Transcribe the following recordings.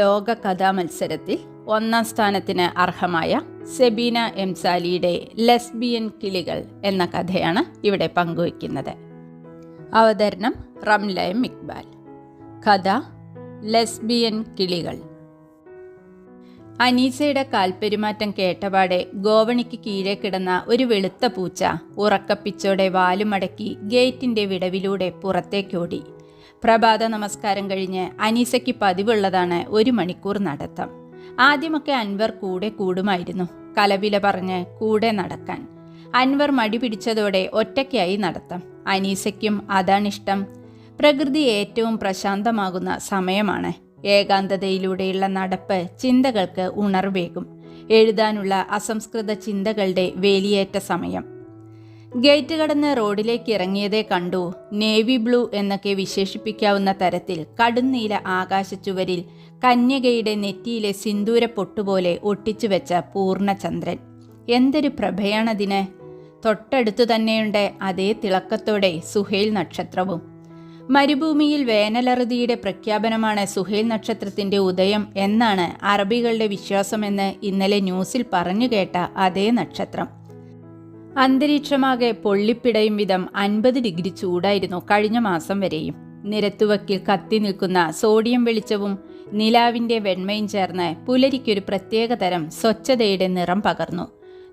ലോക കഥാ മത്സരത്തിൽ ഒന്നാം സ്ഥാനത്തിന് അർഹമായ സെബീന എംസാലിയുടെ ലെസ്ബിയൻ കിളികൾ എന്ന കഥയാണ് ഇവിടെ പങ്കുവയ്ക്കുന്നത്. അവതരണം റംലയം ഇക്ബാൽ കഥ ലെസ്ബിയൻ കിളികൾ. അനീസയുടെ കാൽപ്പെരുമാറ്റം കേട്ടപാടെ ഗോവണിക്ക് കീഴെ കിടന്ന ഒരു വെളുത്ത പൂച്ച ഉറക്കപ്പിച്ചോടെ വാലുമടക്കി ഗേറ്റിന്റെ വിടവിലൂടെ പുറത്തേക്കോടി. പ്രഭാത നമസ്കാരം കഴിഞ്ഞ് അനീസയ്ക്ക് പതിവുള്ളതാണ് ഒരു മണിക്കൂർ നടത്തം. ആദ്യമൊക്കെ അൻവർ കൂടെ കൂടുമായിരുന്നു. കലവില പറഞ്ഞ് കൂടെ നടക്കാൻ. അൻവർ മടി പിടിച്ചതോടെ ഒറ്റയ്ക്കായി നടത്തം. അനീസയ്ക്കും അതാണിഷ്ടം. പ്രകൃതി ഏറ്റവും പ്രശാന്തമാകുന്ന സമയമാണ്. ഏകാന്തതയിലൂടെയുള്ള നടപ്പ് ചിന്തകൾക്ക് ഉണർവേകും. എഴുതാനുള്ള അസംസ്കൃത ചിന്തകളുടെ വേലിയേറ്റ സമയം. ഗേറ്റ് കടന്ന് റോഡിലേക്ക് ഇറങ്ങിയതേ കണ്ടു. നേവി ബ്ലൂ എന്നൊക്കെ വിശേഷിപ്പിക്കാവുന്ന തരത്തിൽ കടുന്നീല ആകാശച്ചുവരിൽ കന്യകയുടെ നെറ്റിയിലെ സിന്ദൂര പൊട്ടുപോലെ ഒട്ടിച്ചു വെച്ച പൂർണചന്ദ്രൻ. എന്തൊരു പ്രഭയാണതിന്. തൊട്ടടുത്തു തന്നെയുണ്ട് അതേ തിളക്കത്തോടെ സുഹേൽ നക്ഷത്രവും. മരുഭൂമിയിൽ വേനലറുതിയുടെ പ്രഖ്യാപനമാണ് സുഹേൽ നക്ഷത്രത്തിന്റെ ഉദയം എന്നാണ് അറബികളുടെ വിശ്വാസമെന്ന് ഇന്നലെ ന്യൂസിൽ പറഞ്ഞു കേട്ട അതേ നക്ഷത്രം. അന്തരീക്ഷമാകെ പൊള്ളിപ്പിടയും വിധം അൻപത് ഡിഗ്രി ചൂടായിരുന്നു കഴിഞ്ഞ മാസം വരെയും. നിരത്തുവക്കിൽ കത്തി നിൽക്കുന്ന സോഡിയം വെളിച്ചവും നിലാവിന്റെ വെണ്മയും ചേർന്ന് പുലരിക്കൊരു പ്രത്യേക തരം സ്വച്ഛതയുടെ നിറം പകർന്നു.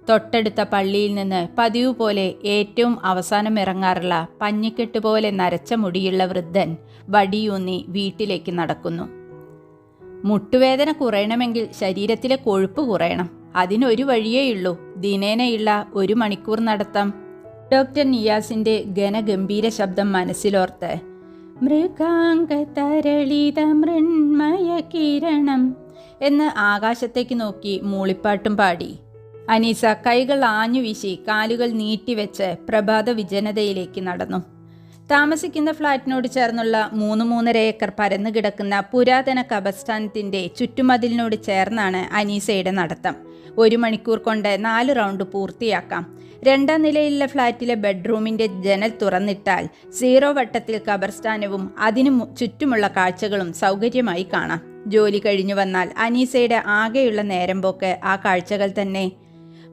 തൊട്ടടുത്ത പള്ളിയിൽ നിന്ന് പതിവ് പോലെ ഏറ്റവും അവസാനം ഇറങ്ങാറുള്ള പഞ്ഞിക്കെട്ട് പോലെ നരച്ച മുടിയുള്ള വൃദ്ധൻ വടിയൂന്നി വീട്ടിലേക്ക് നടക്കുന്നു. മുട്ടുവേദന കുറയണമെങ്കിൽ ശരീരത്തിലെ കൊഴുപ്പ് കുറയണം. അതിനൊരു വഴിയേയുള്ളൂ ദിനേനയുള്ള ഒരു മണിക്കൂർ നടത്തം. ഡോക്ടർ നിയാസിന്റെ ഘനഗംഭീര ശബ്ദം മനസ്സിലോർത്ത്. മൃഗാംഗ തരളിത മൃണ്മയ കിരണം എന്ന് ആകാശത്തേക്ക് നോക്കി മൂളിപ്പാട്ടും പാടി. അനീസ കൈകൾ ആഞ്ഞു വീശി കാലുകൾ നീട്ടിവെച്ച് പ്രഭാത വിജനതയിലേക്ക് നടന്നു. താമസിക്കുന്ന ഫ്ളാറ്റിനോട് ചേർന്നുള്ള മൂന്ന് മൂന്നര ഏക്കർ പരന്നു കിടക്കുന്ന പുരാതന കബസ്ഥാനത്തിന്റെ ചുറ്റുമതിലിനോട് ചേർന്നാണ് അനീസയുടെ നടത്തം. ഒരു മണിക്കൂർ കൊണ്ട് നാല് റൗണ്ട് പൂർത്തിയാക്കാം. രണ്ടാം നിലയിലുള്ള ഫ്ളാറ്റിലെ ബെഡ്റൂമിന്റെ ജനൽ തുറന്നിട്ടാൽ സീറോ വട്ടത്തിൽ കബർസ്ഥാനവും അതിനു ചുറ്റുമുള്ള കാഴ്ചകളും സൗകര്യമായി കാണാം. ജോലി കഴിഞ്ഞു വന്നാൽ അനീസയുടെ ആകെയുള്ള നേരം പോക്ക് ആ കാഴ്ചകൾ തന്നെ.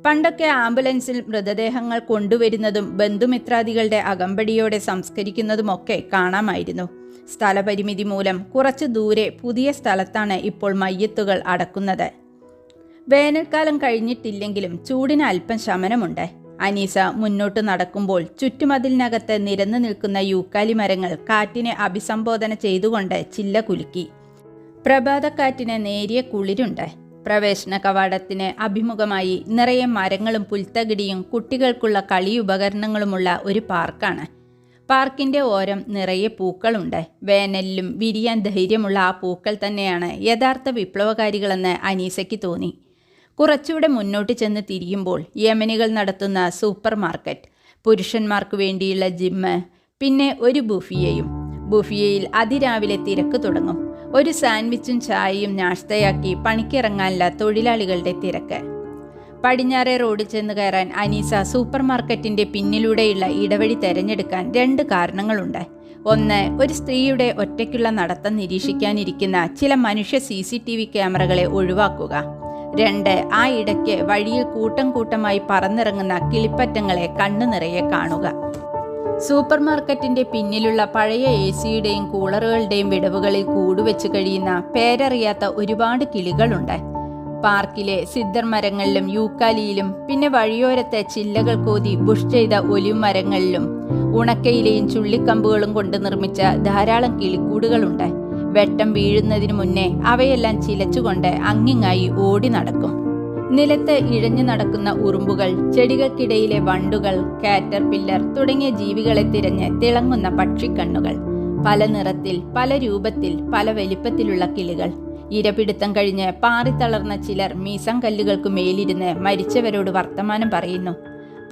പണ്ടൊക്കെ ആംബുലൻസിൽ മൃതദേഹങ്ങൾ കൊണ്ടുവരുന്നതും ബന്ധുമിത്രാദികളുടെ അകമ്പടിയോടെ സംസ്കരിക്കുന്നതുമൊക്കെ കാണാമായിരുന്നു. സ്ഥലപരിമിതി മൂലം കുറച്ചു ദൂരെ പുതിയ സ്ഥലത്താണ് ഇപ്പോൾ മയ്യത്തുകൾ അടക്കുന്നത്. വേനൽക്കാലം കഴിഞ്ഞിട്ടില്ലെങ്കിലും ചൂടിന് അല്പം ശമനമുണ്ട്. അനീസ മുന്നോട്ട് നടക്കുമ്പോൾ ചുറ്റുമതിലിനകത്ത് നിരന്നു നിൽക്കുന്ന യൂക്കാലി മരങ്ങൾ കാറ്റിനെ അഭിസംബോധന ചെയ്തുകൊണ്ട് ചില്ല കുലുക്കി. പ്രഭാതക്കാറ്റിന് നേരിയ കുളിരുണ്ട്. പ്രവേശന കവാടത്തിന് അഭിമുഖമായി നിറയെ മരങ്ങളും പുൽത്തകിടിയും കുട്ടികൾക്കുള്ള കളിയുപകരണങ്ങളുമുള്ള ഒരു പാർക്കാണ്. പാർക്കിന്റെ ഓരം നിറയെ പൂക്കളുണ്ട്. വേനലിലും വിരിയാൻ ധൈര്യമുള്ള ആ പൂക്കൾ തന്നെയാണ് യഥാർത്ഥ വിപ്ലവകാരികളെന്ന് അനീസയ്ക്ക് തോന്നി. കുറച്ചുകൂടെ മുന്നോട്ട് ചെന്ന് തിരിയുമ്പോൾ യമനികൾ നടത്തുന്ന സൂപ്പർ മാർക്കറ്റ്. പുരുഷന്മാർക്ക് വേണ്ടിയുള്ള ജിമ്മ് പിന്നെ ഒരു ബുഫിയയും. ബുഫിയയിൽ അതിരാവിലെ തിരക്ക് തുടങ്ങും. ഒരു സാൻഡ്വിച്ചും ചായയും നാഷ്തയാക്കി പണിക്കിറങ്ങാനുള്ള തൊഴിലാളികളുടെ തിരക്ക്. പടിഞ്ഞാറെ റോഡിൽ ചെന്ന് കയറാൻ അനീസ സൂപ്പർ മാർക്കറ്റിന്റെ പിന്നിലൂടെയുള്ള ഇടവഴി തെരഞ്ഞെടുക്കാൻ രണ്ട് കാരണങ്ങളുണ്ട്. ഒന്ന് ഒരു സ്ത്രീയുടെ ഒറ്റയ്ക്കുള്ള നടത്തം നിരീക്ഷിക്കാനിരിക്കുന്ന ചില മനുഷ്യ സി സി ടി വി ക്യാമറകളെ ഒഴിവാക്കുക. രണ്ട് ആ ഇടയ്ക്ക് വഴിയിൽ കൂട്ടം കൂട്ടമായി പറന്നിറങ്ങുന്ന കിളിപ്പറ്റങ്ങളെ കണ്ണു നിറയെ കാണുക. സൂപ്പർ മാർക്കറ്റിന്റെ പിന്നിലുള്ള പഴയ എ സിയുടെയും കൂളറുകളുടെയും വിടവുകളിൽ കൂടുവെച്ച് കഴിയുന്ന പേരറിയാത്ത ഒരുപാട് കിളികളുണ്ട്. പാർക്കിലെ സിദ്ധർ മരങ്ങളിലും യൂക്കാലിയിലും പിന്നെ വഴിയോരത്തെ ചില്ലകൾ കോതി ബുഷ് ചെയ്ത ഒലിവ് മരങ്ങളിലും ഉണക്കയിലെയും ചുള്ളിക്കമ്പുകളും കൊണ്ട് നിർമ്മിച്ച ധാരാളം കിളിക്കൂടുകളുണ്ട്. വെട്ടം വീഴുന്നതിനു മുന്നേ അവയെല്ലാം ചിലച്ചുകൊണ്ട് അങ്ങിങ്ങായി ഓടി നടക്കും. നിലത്ത് ഇഴഞ്ഞു നടക്കുന്ന ഉറുമ്പുകൾ ചെടികൾക്കിടയിലെ വണ്ടുകൾ കാറ്റർ പില്ലർ തുടങ്ങിയ ജീവികളെ തിരഞ്ഞ് തിളങ്ങുന്ന പക്ഷിക്കണ്ണുകൾ പല നിറത്തിൽ പല രൂപത്തിൽ പല വലിപ്പത്തിലുള്ള കിളികൾ. ഇരപിടുത്തം കഴിഞ്ഞ് പാറിത്തളർന്ന ചിലർ മീസം കല്ലുകൾക്ക് മേലിരുന്ന് മരിച്ചവരോട് വർത്തമാനം പറയുന്നു.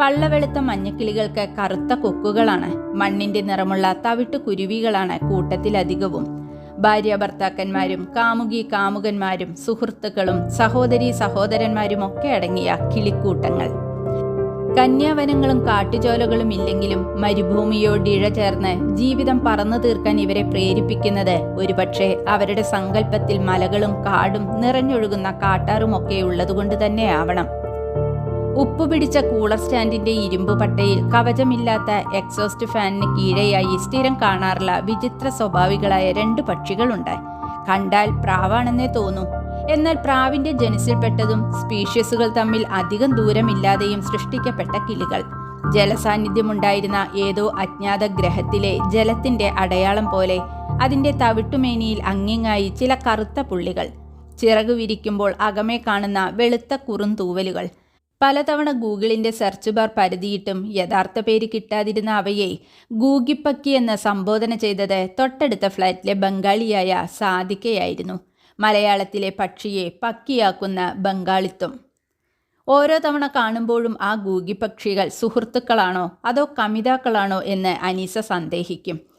പള്ളവെളുത്ത മഞ്ഞക്കിളികൾക്ക് കറുത്ത കൊക്കുകളാണ്. മണ്ണിന്റെ നിറമുള്ള തവിട്ടു കുരുവികളാണ് കൂട്ടത്തിലധികവും. ഭാര്യ ഭർത്താക്കന്മാരും കാമുകി കാമുകന്മാരും സുഹൃത്തുക്കളും സഹോദരി സഹോദരന്മാരും ഒക്കെ അടങ്ങിയ കിളിക്കൂട്ടങ്ങൾ. കന്യാവനങ്ങളും കാട്ടുചോലകളും ഇല്ലെങ്കിലും മരുഭൂമിയോട് ഇഴ ചേർന്ന് ജീവിതം പറന്നു തീർക്കാൻ ഇവരെ പ്രേരിപ്പിക്കുന്നത് ഒരുപക്ഷെ അവരുടെ സങ്കല്പത്തിൽ മലകളും കാടും നിറഞ്ഞൊഴുകുന്ന കാട്ടാറുമൊക്കെ ഉള്ളതുകൊണ്ട് തന്നെയാവണം ഉപ്പ് പിടിച്ച കൂളർ സ്റ്റാൻഡിന്റെ ഇരുമ്പ് പട്ടയിൽ കവചമില്ലാത്ത എക്സോസ്റ്റ് ഫാനിന് കീഴെയായി സ്ഥിരം കാണാറുള്ള വിചിത്ര സ്വഭാവികളായ രണ്ട് പക്ഷികളുണ്ട്. കണ്ടാൽ പ്രാവാണെന്നേ തോന്നും. എന്നാൽ പ്രാവിന്റെ ജനസിൽപ്പെട്ടതും സ്പീഷ്യസുകൾ തമ്മിൽ അധികം ദൂരമില്ലാതെയും സൃഷ്ടിക്കപ്പെട്ട കിളികൾ. ജലസാന്നിധ്യമുണ്ടായിരുന്ന ഏതോ അജ്ഞാത ഗ്രഹത്തിലെ ജലത്തിന്റെ അടയാളം പോലെ അതിന്റെ തവിട്ടുമേനിയിൽ അങ്ങിങ്ങായി ചില കറുത്ത പുള്ളികൾ. ചിറകു വിരിക്കുമ്പോൾ അകമേ കാണുന്ന വെളുത്ത കുറുന്തൂവലുകൾ പലതവണ ഗൂഗിളിന്റെ സെർച്ച് ബാർ പരതിയിട്ടും യഥാർത്ഥ പേര് കിട്ടാതിരുന്ന അവയെ ഗൂഗിപ്പക്കി എന്ന് സംബോധന ചെയ്തത് തൊട്ടടുത്ത ഫ്ലാറ്റിലെ ബംഗാളിയായ സാദിക്കയായിരുന്നു. മലയാളത്തിലെ പക്ഷിയെ പക്കിയാക്കുന്ന ബംഗാളിത്വം. ഓരോ തവണ കാണുമ്പോഴും ആ ഗൂഗിപ്പക്ഷികൾ സുഹൃത്തുക്കളാണോ അതോ കമിതാക്കളാണോ എന്ന് അനീസ സന്ദേഹിക്കും.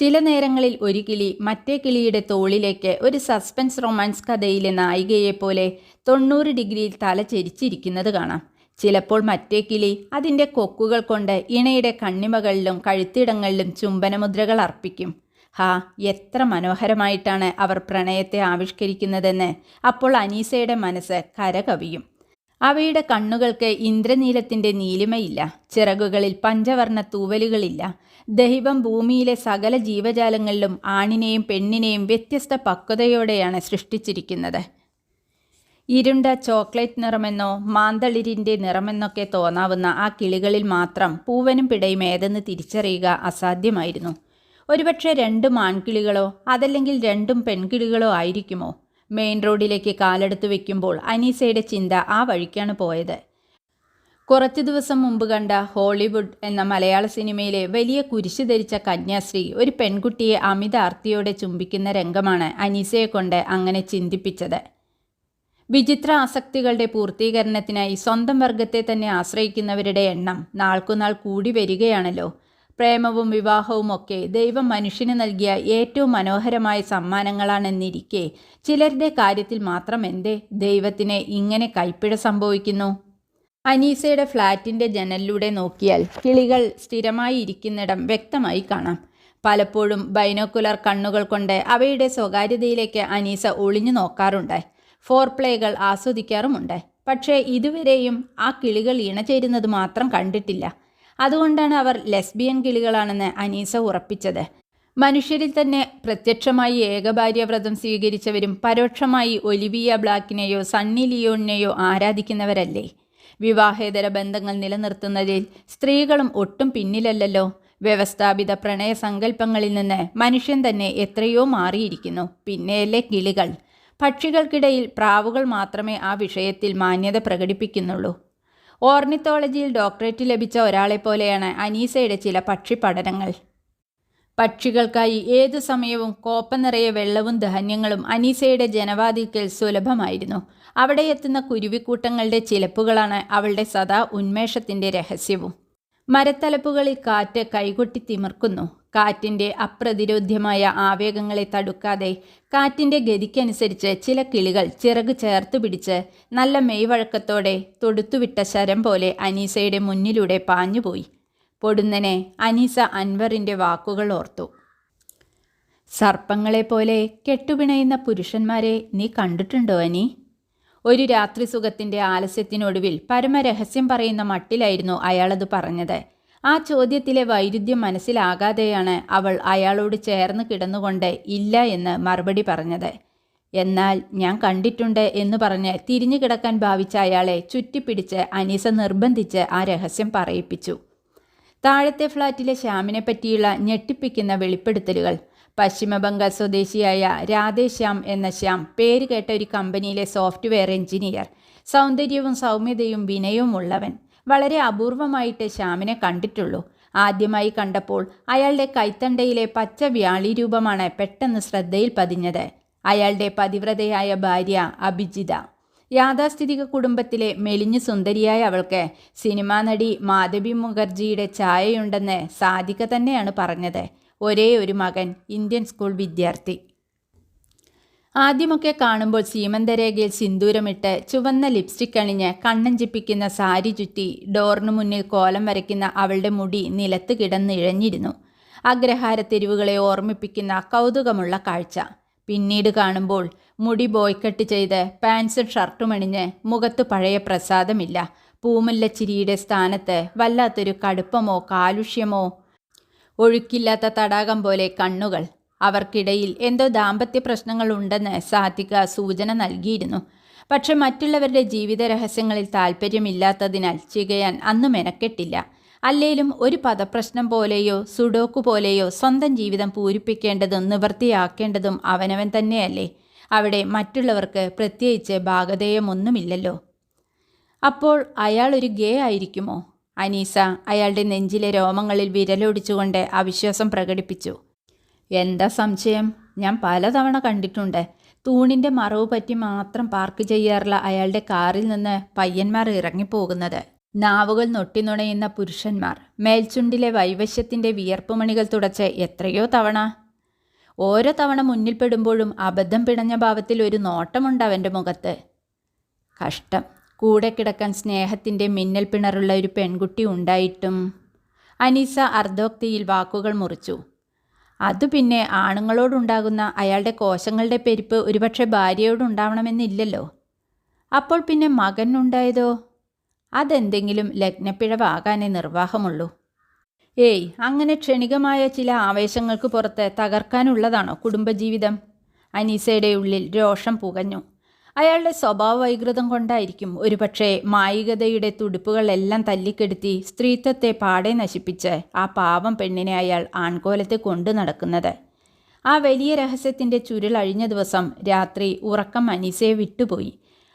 ചില നേരങ്ങളിൽ ഒരു കിളി മറ്റേ കിളിയുടെ തോളിലേക്ക് ഒരു സസ്പെൻസ് റൊമാൻസ് കഥയിലെ നായികയെപ്പോലെ തൊണ്ണൂറ് ഡിഗ്രിയിൽ തല ചെരിച്ചിരിക്കുന്നത് കാണാം. ചിലപ്പോൾ മറ്റേ കിളി അതിന്റെ കൊക്കുകൾ കൊണ്ട് ഇണയുടെ കണ്ണിമകളിലും കഴുത്തിടങ്ങളിലും ചുംബനമുദ്രകൾ അർപ്പിക്കും. ഹാ എത്ര മനോഹരമായിട്ടാണ് അവർ പ്രണയത്തെ ആവിഷ്കരിക്കുന്നതെന്ന് അപ്പോൾ അനീസയുടെ മനസ്സ് കരകവിയും. അവയുടെ കണ്ണുകൾക്ക് ഇന്ദ്രനീലത്തിന്റെ നീലിമയില്ല. ചിറകുകളിൽ പഞ്ചവർണ തൂവലുകളില്ല. ദൈവം ഭൂമിയിലെ സകല ജീവജാലങ്ങളിലും ആണിനെയും പെണ്ണിനെയും വ്യത്യസ്ത പക്വതയോടെയാണ് സൃഷ്ടിച്ചിരിക്കുന്നത്. ഇരുണ്ട ചോക്ലേറ്റ് നിറമെന്നോ മാന്തളിരിന്റെ നിറമെന്നൊക്കെ തോന്നാവുന്ന ആ കിളികളിൽ മാത്രം പൂവനും പിടയും ഏതെന്ന് തിരിച്ചറിയുക അസാധ്യമായിരുന്നു. ഒരുപക്ഷെ രണ്ടും ആൺകിളികളോ അതല്ലെങ്കിൽ രണ്ടും പെൺകിളികളോ ആയിരിക്കുമോ? മെയിൻ റോഡിലേക്ക് കാലെടുത്ത് വെക്കുമ്പോൾ അനീസയുടെ ചിന്ത ആ വഴിക്കാണ് പോയത്. കുറച്ച് ദിവസം മുമ്പ് കണ്ട ഹോളിവുഡ് എന്ന മലയാള സിനിമയിലെ വലിയ കുരിശ് ധരിച്ച കന്യാശ്രീ ഒരു പെൺകുട്ടിയെ അമിത ആർത്തിയോടെ ചുംബിക്കുന്ന രംഗമാണ് അനീസയെ കൊണ്ട് അങ്ങനെ ചിന്തിപ്പിച്ചത്. വിചിത്ര ആസക്തികളുടെ പൂർത്തീകരണത്തിനായി സ്വന്തം വർഗത്തെ തന്നെ ആശ്രയിക്കുന്നവരുടെ എണ്ണം നാൾക്കുനാൾ കൂടി വരികയാണല്ലോ. പ്രേമവും വിവാഹവും ഒക്കെ ദൈവം മനുഷ്യന് നൽകിയ ഏറ്റവും മനോഹരമായ സമ്മാനങ്ങളാണെന്നിരിക്കെ ചിലരുടെ കാര്യത്തിൽ മാത്രം എന്തേ ദൈവത്തിന് ഇങ്ങനെ കൈപ്പിഴ സംഭവിക്കുന്നു? അനീസയുടെ ഫ്ലാറ്റിന്റെ ജനലിലൂടെ നോക്കിയാൽ കിളികൾ സ്ഥിരമായി ഇരിക്കുന്നിടം വ്യക്തമായി കാണാം. പലപ്പോഴും ബൈനോക്കുലർ കണ്ണുകൾ കൊണ്ട് അവയുടെ സ്വകാര്യതയിലേക്ക് അനീസ ഒളിഞ്ഞു നോക്കാറുണ്ട്. ഫോർ പ്ലേകൾ ആസ്വദിക്കാറുമുണ്ട്. പക്ഷേ ഇതുവരെയും ആ കിളികൾ ഇണചേരുന്നത് മാത്രം കണ്ടിട്ടില്ല. അതുകൊണ്ടാണ് അവർ ലെസ്ബിയൻ കിളികളാണെന്ന് അനീസ ഉറപ്പിച്ചത്. മനുഷ്യരിൽ തന്നെ പ്രത്യക്ഷമായി ഏകഭാര്യവ്രതം സ്വീകരിച്ചവരും പരോക്ഷമായി ഒലിവിയ ബ്ലാക്കിനെയോ സണ്ണി ലിയോണിനെയോ ആരാധിക്കുന്നവരല്ലേ? വിവാഹേതര ബന്ധങ്ങൾ നിലനിർത്തുന്നതിൽ സ്ത്രീകളും ഒട്ടും പിന്നിലല്ലല്ലോ. വ്യവസ്ഥാപിത പ്രണയ സങ്കല്പങ്ങളിൽ നിന്ന് മനുഷ്യൻ തന്നെ എത്രയോ മാറിയിരിക്കുന്നു. പിന്നെയല്ലേ കിളികൾ. പക്ഷികൾക്കിടയിൽ പ്രാവുകൾ മാത്രമേ ആ വിഷയത്തിൽ മാന്യത പ്രകടിപ്പിക്കുന്നുള്ളൂ. ഓർണിത്തോളജിയിൽ ഡോക്ടറേറ്റ് ലഭിച്ച ഒരാളെപ്പോലെയാണ് അനീസയുടെ ചില പക്ഷി പഠനങ്ങൾ. പക്ഷികൾക്കായി ഏതു സമയവും കോപ്പ നിറയെ വെള്ളവും ധാന്യങ്ങളും അനീസയുടെ ജനവാതിൽക്കൽ സുലഭമായിരുന്നു. അവിടെ എത്തുന്ന കുരുവിക്കൂട്ടങ്ങളുടെ ചിലപ്പുകളാണ് അവളുടെ സദാ ഉന്മേഷത്തിന്റെ രഹസ്യവും. മരത്തലപ്പുകളിൽ കാറ്റ് കൈകൊട്ടി തിമിർക്കുന്നു. കാറ്റിന്റെ അപ്രതിരോധ്യമായ ആവേഗങ്ങളെ തടുക്കാതെ കാറ്റിന്റെ ഗതിക്കനുസരിച്ച് ചില കിളികൾ ചിറക് ചേർത്ത് പിടിച്ച് നല്ല മെയ്വഴക്കത്തോടെ തൊടുത്തുവിട്ട ശരം പോലെ അനീസയുടെ മുന്നിലൂടെ പാഞ്ഞുപോയി. പൊടുന്നനെ അനീസ അൻവറിന്റെ വാക്കുകൾ ഓർത്തു. സർപ്പങ്ങളെപ്പോലെ കെട്ടുപിണയുന്ന പുരുഷന്മാരെ നീ കണ്ടിട്ടുണ്ടോ അനി? ഒരു രാത്രി സുഖത്തിന്റെ ആലസ്യത്തിനൊടുവിൽ പരമരഹസ്യം പറയുന്ന മട്ടിലായിരുന്നു അയാളത് പറഞ്ഞത്. ആ ചോദ്യത്തിലെ വൈരുദ്ധ്യം മനസ്സിലാകാതെയാണ് അവൾ അയാളോട് ചേർന്ന് കിടന്നുകൊണ്ട് ഇല്ല എന്ന് മറുപടി പറഞ്ഞത്. എന്നാൽ ഞാൻ കണ്ടിട്ടുണ്ട് എന്ന് പറഞ്ഞ് തിരിഞ്ഞു കിടക്കാൻ ഭാവിച്ച അയാളെ ചുറ്റിപ്പിടിച്ച് അനീസ നിർബന്ധിച്ച് ആ രഹസ്യം പറയിപ്പിച്ചു. താഴത്തെ ഫ്ളാറ്റിലെ ശ്യാമിനെ പറ്റിയുള്ള ഞെട്ടിപ്പിക്കുന്ന വെളിപ്പെടുത്തലുകൾ പശ്ചിമബംഗാൾ സ്വദേശിയായ രാധേശ്യാം എന്ന ശ്യാം പേര് കേട്ട ഒരു കമ്പനിയിലെ സോഫ്റ്റ്വെയർ എഞ്ചിനീയർ സൗന്ദര്യവും സൗമ്യതയും വിനയവും ഉള്ളവൻ വളരെ അപൂർവമായിട്ട് ശ്യാമിനെ കണ്ടിട്ടുള്ളൂ. ആദ്യമായി കണ്ടപ്പോൾ അയാളുടെ കൈത്തണ്ടയിലെ പച്ച വ്യാളി രൂപമാണ് പെട്ടെന്ന് ശ്രദ്ധയിൽ പതിഞ്ഞത്. അയാളുടെ പതിവ്രതയായ ഭാര്യ അഭിജിത. യാഥാസ്ഥിതിക കുടുംബത്തിലെ മെലിഞ്ഞു സുന്ദരിയായ അവൾക്ക് സിനിമാ നടി മാധവി മുഖർജിയുടെ ഛായയുണ്ടെന്ന് സാധിക തന്നെയാണ് പറഞ്ഞത്. ഒരേ ഒരു മകൻ ഇന്ത്യൻ സ്കൂൾ വിദ്യാർത്ഥി. ആദ്യമൊക്കെ കാണുമ്പോൾ സീമന്തരേഖയിൽ സിന്ദൂരമിട്ട് ചുവന്ന ലിപ്സ്റ്റിക് അണിഞ്ഞ് കണ്ണഞ്ചിപ്പിക്കുന്ന സാരി ചുറ്റി ഡോറിനു മുന്നിൽ കോലം വരയ്ക്കുന്ന അവളുടെ മുടി നിലത്ത് കിടന്നിഴഞ്ഞിരുന്നു. അഗ്രഹാര തെരുവുകളെ ഓർമ്മിപ്പിക്കുന്ന കൗതുകമുള്ള കാഴ്ച. പിന്നീട് കാണുമ്പോൾ മുടി ബോയ്ക്കട്ട് ചെയ്ത് പാൻസും ഷർട്ടും അണിഞ്ഞ് മുഖത്ത് പഴയ പ്രസാദമില്ല. പൂമല്ലച്ചിരിയുടെ സ്ഥാനത്ത് വല്ലാത്തൊരു കടുപ്പമോ കാലുഷ്യമോ ഒഴുക്കില്ലാത്ത തടാകം പോലെ കണ്ണുകൾ. അവർക്കിടയിൽ എന്തോ ദാമ്പത്യ പ്രശ്നങ്ങളുണ്ടെന്ന് സാത്വിക സൂചന നൽകിയിരുന്നു. പക്ഷെ മറ്റുള്ളവരുടെ ജീവിത രഹസ്യങ്ങളിൽ താല്പര്യമില്ലാത്തതിനാൽ ചികയാൻ അന്ന് മെനക്കെട്ടില്ല. അല്ലേലും ഒരു പദപ്രശ്നം പോലെയോ സുഡോക്കു പോലെയോ സ്വന്തം ജീവിതം പൂരിപ്പിക്കേണ്ടതും നിവൃത്തിയാക്കേണ്ടതും അവനവൻ തന്നെയല്ലേ. അവിടെ മറ്റുള്ളവർക്ക് പ്രത്യേകിച്ച് ഭാഗധേയമൊന്നുമില്ലല്ലോ. അപ്പോൾ അയാൾ ഒരു ഗേ ആയിരിക്കുമോ? അനീസ അയാളുടെ നെഞ്ചിലെ രോമങ്ങളിൽ വിരലൊടിച്ചുകൊണ്ട് അവിശ്വാസം പ്രകടിപ്പിച്ചു. എന്താ സംശയം? ഞാൻ പലതവണ കണ്ടിട്ടുണ്ട്. തൂണിന്റെ മറവ് പറ്റി മാത്രം പാർക്ക് ചെയ്യാറുള്ള അയാളുടെ കാറിൽ നിന്ന് പയ്യന്മാർ ഇറങ്ങിപ്പോകുന്നത്. നാവുകൾ നൊട്ടിനുണയുന്ന പുരുഷന്മാർ. മേൽച്ചുണ്ടിലെ വൈവശ്യത്തിന്റെ വിയർപ്പുമണികൾ തുടച്ച് എത്രയോ തവണ. ഓരോ തവണ മുന്നിൽപ്പെടുമ്പോഴും അബദ്ധം പിണഞ്ഞ ഭാവത്തിൽ ഒരു നോട്ടമുണ്ട് അവന്റെ മുഖത്ത്. കഷ്ടം. കൂടെ കിടക്കാൻ സ്നേഹത്തിന്റെ മിന്നൽ പിണറുള്ള ഒരു പെൺകുട്ടി ഉണ്ടായിട്ടും. അനീസ അർദ്ധോക്തിയിൽ വാക്കുകൾ മുറിച്ചു. അതു പിന്നെ ആണുങ്ങളോടുണ്ടാകുന്ന അയാളുടെ കോശങ്ങളുടെ പെരുപ്പ് ഒരുപക്ഷെ ഭാര്യയോടുണ്ടാവണമെന്നില്ലല്ലോ. അപ്പോൾ പിന്നെ മകൻ ഉണ്ടായതോ അതെന്തെങ്കിലും ലഗ്നപ്പിഴവാകാനേ നിർവാഹമുള്ളൂ. ഏയ് അങ്ങനെ ക്ഷണികമായ ചില ആവേശങ്ങൾക്ക് പുറത്ത് തകർക്കാനുള്ളതാണോ കുടുംബജീവിതം? അനീസയുടെ ഉള്ളിൽ രോഷം പുകഞ്ഞു. അയാളുടെ സ്വഭാവ വൈകൃതം കൊണ്ടായിരിക്കും ഒരുപക്ഷെ മായികതയുടെ തുടുപ്പുകളെല്ലാം തല്ലിക്കെടുത്തി സ്ത്രീത്വത്തെ പാടെ നശിപ്പിച്ച് ആ പാവം പെണ്ണിനെ അയാൾ ആൺകോലത്തെ കൊണ്ടു നടക്കുന്നത്. ആ വലിയ രഹസ്യത്തിന്റെ ചുരുൾ അഴിഞ്ഞ ദിവസം രാത്രി ഉറക്കം അനീസയെ വിട്ടുപോയി.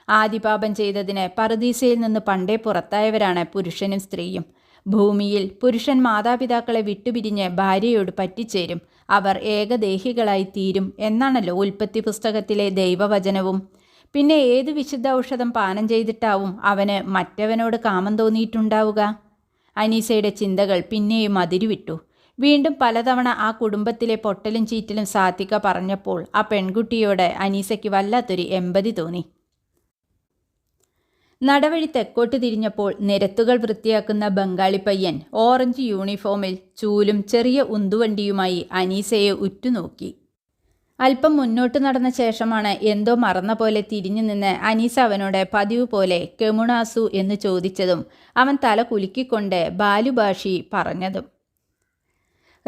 ആദിപാപം ചെയ്തതിന് പറുദീസയിൽ നിന്ന് പണ്ടേ പുറത്തായവരാണ് പുരുഷനും സ്ത്രീയും. ഭൂമിയിൽ പുരുഷൻ മാതാപിതാക്കളെ വിട്ടുപിരിഞ്ഞ് ഭാര്യയോട് പറ്റിച്ചേരും. അവർ ഏകദേഹികളായി തീരും എന്നാണല്ലോ ഉൽപ്പത്തി പുസ്തകത്തിലെ ദൈവവചനവും. പിന്നെ ഏത് വിശുദ്ധ ഔഷധം പാനം ചെയ്തിട്ടാവും അവന് മറ്റവനോട് കാമം തോന്നിയിട്ടുണ്ടാവുക? അനീസയുടെ ചിന്തകൾ പിന്നെയും അതിരുവിട്ടു. വീണ്ടും പലതവണ ആ കുടുംബത്തിലെ പൊട്ടലും ചീറ്റലും സാത്വിക പറഞ്ഞപ്പോൾ ആ പെൺകുട്ടിയോട് അനീസയ്ക്ക് വല്ലാത്തൊരു എമ്പതി തോന്നി. നടവഴി തെക്കോട്ട് തിരിഞ്ഞപ്പോൾ നിരത്തുകൾ വൃത്തിയാക്കുന്ന ബംഗാളി പയ്യൻ ഓറഞ്ച് യൂണിഫോമിൽ ചൂലും ചെറിയ ഉന്തുവണ്ടിയുമായി അനീസയെ ഉറ്റുനോക്കി. അല്പം മുന്നോട്ട് നടന്ന ശേഷമാണ് എന്തോ മറന്ന പോലെ തിരിഞ്ഞു നിന്ന് അനീസ അവനോട് പതിവ് പോലെ കെമുണാസു എന്ന് ചോദിച്ചതും അവൻ തല കുലുക്കിക്കൊണ്ട് ബാലുഭാഷി പറഞ്ഞതും.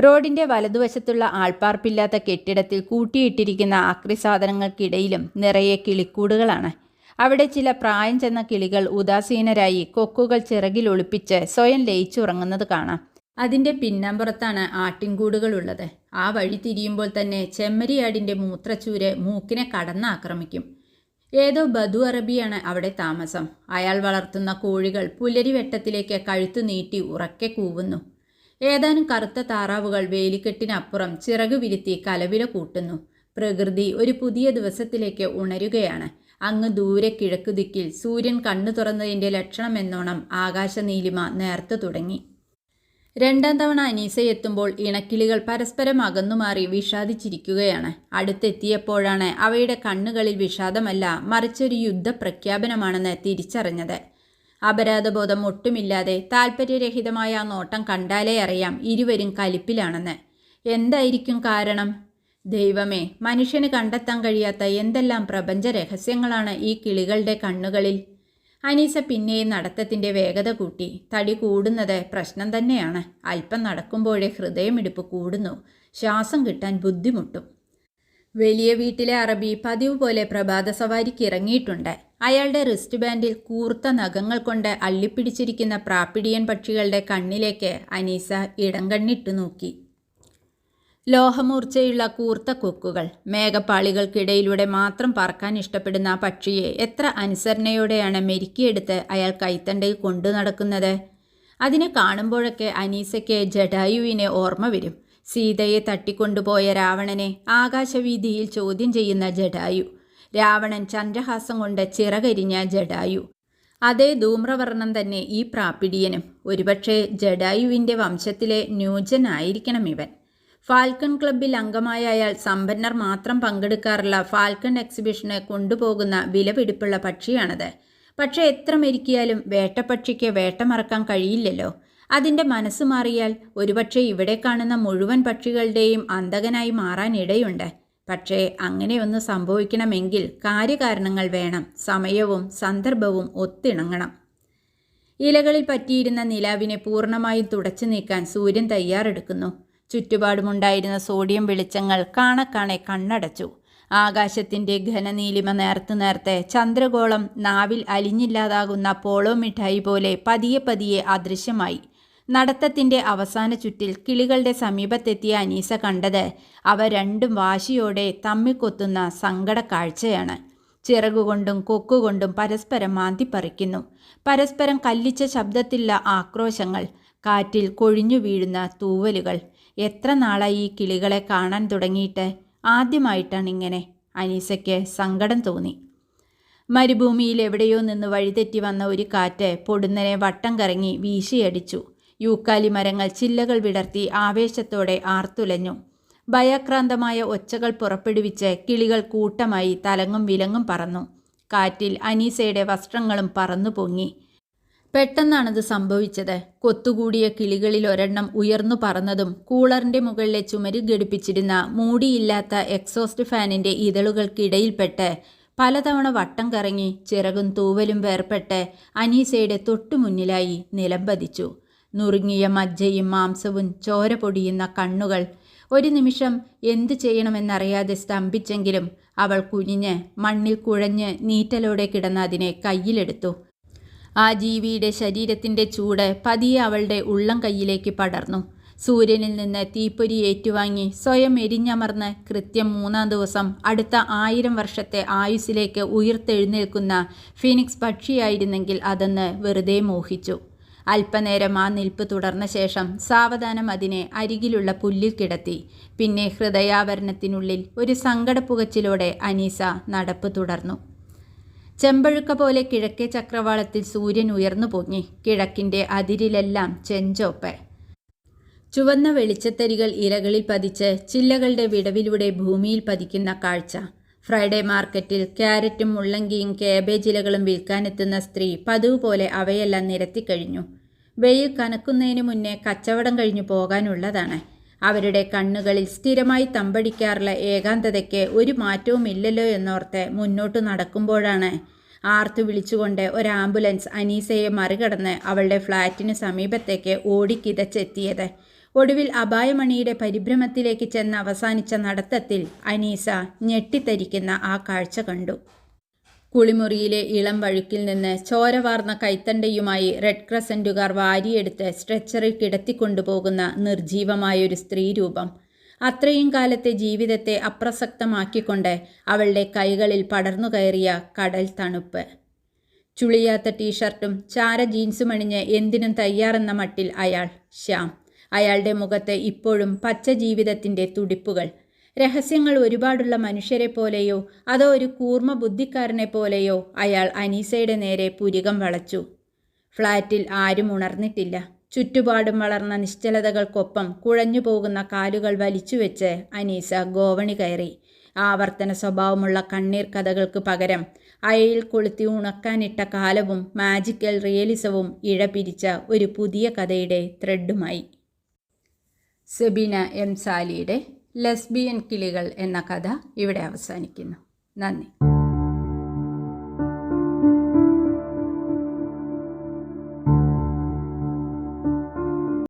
റോഡിന്റെ വലതുവശത്തുള്ള ആൾപ്പാർപ്പില്ലാത്ത കെട്ടിടത്തിൽ കൂട്ടിയിട്ടിരിക്കുന്ന അക്രിസാധനങ്ങൾക്കിടയിലും നിറയെ കിളിക്കൂടുകളാണ്. അവിടെ ചില പ്രായം ചെന്ന കിളികൾ ഉദാസീനരായി കൊക്കുകൾ ചിറകിൽ ഒളിപ്പിച്ച് സ്വയം ലയിച്ചുറങ്ങുന്നത് കാണാം. അതിന്റെ പിന്നാമ്പുറത്താണ് ആട്ടിൻകൂടുകളുള്ളത്. ആ വഴി തിരിയുമ്പോൾ തന്നെ ചെമ്മരിയാടിന്റെ മൂത്രച്ചൂര് മൂക്കിനെ കടന്നാക്രമിക്കും ഏതോ ബദു അറബിയാണ് അവിടെ താമസം. അയാൾ വളർത്തുന്ന കോഴികൾ പുലരി വെട്ടത്തിലേക്ക് കഴുത്തു നീട്ടി ഉറക്കെ കൂവുന്നു. ഏതാനും കറുത്ത താറാവുകൾ വേലിക്കെട്ടിനപ്പുറം ചിറക് വിരുത്തി കലവില കൂട്ടുന്നു. പ്രകൃതി ഒരു പുതിയ ദിവസത്തിലേക്ക് ഉണരുകയാണ്. അങ്ങ് ദൂരെ കിഴക്കു ദിക്കിൽ സൂര്യൻ കണ്ണു തുറന്നതിന്റെ ലക്ഷണമെന്നോണം ആകാശനീലിമ നേർത്തു തുടങ്ങി. രണ്ടാം തവണ അനീസ എത്തുമ്പോൾ ഇണക്കിളികൾ പരസ്പരം അകന്നുമാറി വിഷാദിച്ചിരിക്കുകയാണ്. അടുത്തെത്തിയപ്പോഴാണ് അവയുടെ കണ്ണുകളിൽ വിഷാദമല്ല മറിച്ചൊരു യുദ്ധപ്രഖ്യാപനമാണെന്ന് തിരിച്ചറിഞ്ഞത്. അപരാധബോധം ഒട്ടുമില്ലാതെ താല്പര്യരഹിതമായ ആ നോട്ടം കണ്ടാലേ അറിയാം ഇരുവരും കലിപ്പിലാണെന്ന്. എന്തായിരിക്കും കാരണം? ദൈവമേ മനുഷ്യന് കണ്ടെത്താൻ കഴിയാത്ത എന്തെല്ലാം പ്രപഞ്ച രഹസ്യങ്ങളാണ് ഈ കിളികളുടെ കണ്ണുകളിൽ? അനീസ പിന്നെയും നടത്തത്തിന്റെ വേഗത കൂട്ടി. തടി കൂടുന്നത് പ്രശ്നം തന്നെയാണ്. അല്പം നടക്കുമ്പോഴേ ഹൃദയമിടിപ്പ് കൂടുന്നു. ശ്വാസം കിട്ടാൻ ബുദ്ധിമുട്ടും. വലിയ വീട്ടിലെ അറബി പതിവ് പോലെ പ്രഭാത സവാരിക്ക് ഇറങ്ങിയിട്ടുണ്ട്. അയാളുടെ റിസ്റ്റ് ബാൻഡിൽ കൂർത്ത നഖങ്ങൾ കൊണ്ട് അള്ളിപ്പിടിച്ചിരിക്കുന്ന പ്രാപ്പിടിയൻ പക്ഷികളുടെ കണ്ണിലേക്ക് അനീസ ഇടം കണ്ണിട്ടു നോക്കി. ലോഹമൂർച്ചയുള്ള കൂർത്ത കൊക്കുകൾ. മേഘപ്പാളികൾക്കിടയിലൂടെ മാത്രം പറക്കാൻ ഇഷ്ടപ്പെടുന്ന ആ പക്ഷിയെ എത്ര അനുസരണയോടെയാണ് മെരുക്കിയെടുത്ത് അയാൾ കൈത്തണ്ടയിൽ കൊണ്ടു നടക്കുന്നത്? അതിനെ കാണുമ്പോഴൊക്കെ അനീസയ്ക്ക് ജഡായുവിനെ ഓർമ്മ വരും. സീതയെ തട്ടിക്കൊണ്ടുപോയ രാവണനെ ആകാശവീതിയിൽ ചോദ്യം ചെയ്യുന്ന ജഡായു. രാവണൻ ചന്ദ്രഹാസം കൊണ്ട് ചിറകരിഞ്ഞ ജഡായു. അതേ ധൂമ്രവർണം തന്നെ ഈ പ്രാപിടിയനും. ഒരുപക്ഷെ ജഡായുവിന്റെ വംശത്തിലെ ന്യൂജനായിരിക്കണം ഇവൻ. ഫാൽക്കൺ ക്ലബ്ബിൽ അംഗമായ അയാൾ സമ്പന്നർ മാത്രം പങ്കെടുക്കാറുള്ള ഫാൽക്കൺ എക്സിബിഷന് കൊണ്ടുപോകുന്ന വിലപിടിപ്പുള്ള പക്ഷിയാണത്. പക്ഷേ എത്ര മെരുക്കിയാലും വേട്ടപ്പക്ഷിക്ക് വേട്ട മറക്കാൻ കഴിയില്ലല്ലോ. അതിന്റെ മനസ്സ് മാറിയാൽ ഒരുപക്ഷെ ഇവിടെ കാണുന്ന മുഴുവൻ പക്ഷികളുടെയും അന്തകനായി മാറാനിടയുണ്ട് പക്ഷേ അങ്ങനെയൊന്ന് സംഭവിക്കണമെങ്കിൽ കാര്യകാരണങ്ങൾ വേണം. സമയവും സന്ദർഭവും ഒത്തിണങ്ങണം. ഇലകളിൽ പറ്റിയിരുന്ന നിലാവിനെ പൂർണമായും തുടച്ചു നീക്കാൻ സൂര്യൻ തയ്യാറെടുക്കുന്നു. ചുറ്റുപാടുമുണ്ടായിരുന്ന സോഡിയം വെളിച്ചങ്ങൾ കാണക്കാണെ കണ്ണടച്ചു. ആകാശത്തിന്റെ ഘനനീലിമ നേർത്ത് നേർത്ത് ചന്ദ്രഗോളം നാവിൽ അലിഞ്ഞില്ലാതാകുന്ന പോളോ മിഠായി പോലെ പതിയെ പതിയെ അദൃശ്യമായി. നടത്തത്തിന്റെ അവസാന ചുറ്റിൽ കിളികളുടെ സമീപത്തെത്തിയ അനീസ കണ്ടത് അവ രണ്ടും വാശിയോടെ തമ്മിക്കൊത്തുന്ന സങ്കട കാഴ്ചയാണ് ചിറകുകൊണ്ടും കൊക്കുകൊണ്ടും പരസ്പരം മാന്തിപ്പറിക്കുന്നു. പരസ്പരം കല്ലിച്ച ശബ്ദത്തിലുള്ള ആക്രോശങ്ങൾ കാറ്റിൽ കൊഴിഞ്ഞു വീഴുന്ന തൂവലുകൾ എത്ര നാളായി ഈ കിളികളെ കാണാൻ തുടങ്ങിയിട്ട്? ആദ്യമായിട്ടാണ് ഇങ്ങനെ. അനീസയ്ക്ക് സങ്കടം തോന്നി. മരുഭൂമിയിൽ എവിടെയോ നിന്ന് വഴിതെറ്റി വന്ന ഒരു കാറ്റ് പൊടുന്നനെ വട്ടം കറങ്ങി വീശിയടിച്ചു. യൂക്കാലി മരങ്ങൾ ചില്ലകൾ വിടർത്തി ആവേശത്തോടെ ആർത്തുലഞ്ഞു. ഭയാക്രാന്തമായ ഒച്ചകൾ പുറപ്പെടുവിച്ച് കിളികൾ കൂട്ടമായി തലങ്ങും വിലങ്ങും പറന്നു. കാറ്റിൽ അനീസയുടെ വസ്ത്രങ്ങളും പറന്നു പൊങ്ങി പെട്ടെന്നാണത് സംഭവിച്ചത്. കൊത്തുകൂടിയ കിളികളിൽ ഒരെണ്ണം ഉയർന്നു പറന്നതും കൂളറിന്റെ മുകളിലെ ചുമരിൽ ഘടിപ്പിച്ചിരുന്ന മൂടിയില്ലാത്ത എക്സോസ്റ്റ് ഫാനിന്റെ ഇതളുകൾക്കിടയിൽപ്പെട്ട് പലതവണ വട്ടം കറങ്ങി ചിറകും തൂവലും വേർപ്പെട്ട് അനീസയുടെ തൊട്ടുമുന്നിലായി നിലംപതിച്ചു നുറുങ്ങിയ മജ്ജയും മാംസവും ചോര പൊടിയുന്ന കണ്ണുകൾ ഒരു നിമിഷം എന്തു ചെയ്യണമെന്നറിയാതെ സ്തംഭിച്ചെങ്കിലും അവൾ കുനിഞ്ഞ് മണ്ണിൽ കുഴഞ്ഞ് നീറ്റലോടെ കിടന്ന അതിനെ കയ്യിലെടുത്തു. ആ ജീവിയുടെ ശരീരത്തിന്റെ ചൂട് പതിയെ അവളുടെ ഉള്ളം കയ്യിലേക്ക് പടർന്നു. സൂര്യനിൽ നിന്ന് തീപ്പൊരി ഏറ്റുവാങ്ങി സ്വയം എരിഞ്ഞമർന്ന് കൃത്യം മൂന്നാം ദിവസം അടുത്ത ആയിരം വർഷത്തെ ആയുസ്സിലേക്ക് ഉയർത്തെഴുന്നേൽക്കുന്ന ഫീനിക്സ് പക്ഷിയായിരുന്നെങ്കിൽ അതെന്ന് വെറുതെ മോഹിച്ചു. അല്പനേരം ആ നിൽപ്പ് തുടർന്ന ശേഷം സാവധാനം അതിനെ അരികിലുള്ള പുല്ലിൽ കിടത്തി. പിന്നെ ഹൃദയാവരണത്തിനുള്ളിൽ ഒരു സങ്കടപ്പുകച്ചിലോടെ അനീസ നടപ്പ് തുടർന്നു. ചെമ്പഴുക്ക പോലെ കിഴക്കേ ചക്രവാളത്തിൽ സൂര്യൻ ഉയർന്നു പൊങ്ങി. കിഴക്കിന്റെ അതിരിലെല്ലാം ചെഞ്ചോപ്പ്. ചുവന്ന വെളിച്ചത്തരികൾ ഇലകളിൽ പതിച്ച് ചില്ലകളുടെ വിടവിലൂടെ ഭൂമിയിൽ പതിക്കുന്ന കാഴ്ച. ഫ്രൈഡേ മാർക്കറ്റിൽ ക്യാരറ്റും മുള്ളങ്കിയും കാബേജ് ഇലകളും വിൽക്കാനെത്തുന്ന സ്ത്രീ പതിവ് പോലെ അവയെല്ലാം നിരത്തിക്കഴിഞ്ഞു വെയിൽ കനക്കുന്നതിന് മുന്നേ കച്ചവടം കഴിഞ്ഞു പോകാനുള്ളതാണ്. അവരുടെ കണ്ണുകളിൽ സ്ഥിരമായി തമ്പടിക്കാറുള്ള ഏകാന്തതയ്ക്ക് ഒരു മാറ്റവുമില്ലല്ലോ എന്നോർത്ത് മുന്നോട്ട് നടക്കുമ്പോഴാണ് ആർത്തു വിളിച്ചുകൊണ്ട് ഒരു ആംബുലൻസ് അനീസയെ മറികടന്ന് അവളുടെ ഫ്ളാറ്റിന് സമീപത്തേക്ക് ഓടിക്കിതച്ചെത്തിയത്. ഒടുവിൽ അപായമണിയുടെ പരിഭ്രമത്തിലേക്ക് ചെന്ന് അവസാനിച്ച നടത്തത്തിൽ അനീസ ഞെട്ടിത്തരിക്കുന്ന ആ കാഴ്ച കണ്ടു. കുളിമുറിയിലെ ഇളം വഴുക്കിൽ നിന്ന് ചോരവാർന്ന കൈത്തണ്ടയുമായി റെഡ് ക്രസന്റുകാർ വാരിയെടുത്ത് സ്ട്രെച്ചറിൽ കിടത്തിക്കൊണ്ടുപോകുന്ന നിർജീവമായൊരു സ്ത്രീരൂപം അത്രയും കാലത്തെ ജീവിതത്തെ അപ്രസക്തമാക്കിക്കൊണ്ട് അവളുടെ കൈകളിൽ പടർന്നു കയറിയ കടൽ തണുപ്പ്. ചുളിയാത്ത ടീഷർട്ടും ചാര ജീൻസും അണിഞ്ഞ് എന്തിനും തയ്യാറെന്ന മട്ടിൽ അയാൾ ശ്യാം. അയാളുടെ മുഖത്ത് ഇപ്പോഴും പച്ച ജീവിതത്തിന്റെ തുടിപ്പുകൾ. രഹസ്യങ്ങൾ ഒരുപാടുള്ള മനുഷ്യരെ പോലെയോ അതോ ഒരു കൂർമ്മ ബുദ്ധിക്കാരനെ പോലെയോ അയാൾ അനീസയുടെ നേരെ പുരികം വളച്ചു. ഫ്ളാറ്റിൽ ആരും ഉണർന്നിട്ടില്ല. ചുറ്റുപാടും വളർന്ന നിശ്ചലതകൾക്കൊപ്പം കുഴഞ്ഞു പോകുന്ന കാലുകൾ വലിച്ചുവെച്ച് അനീസ ഗോവണി കയറി. ആവർത്തന സ്വഭാവമുള്ള കണ്ണീർ കഥകൾക്ക് പകരം അയയിൽ കൊളുത്തി ഉണക്കാനിട്ട കാലവും മാജിക്കൽ റിയലിസവും ഇഴപിരിച്ച ഒരു പുതിയ കഥയുടെ ത്രെഡുമായി. സെബിന എം സാലിയുടെ ലെസ്ബിയൻ കിളികൾ എന്ന കഥ ഇവിടെ അവസാനിക്കുന്നു. നന്ദി.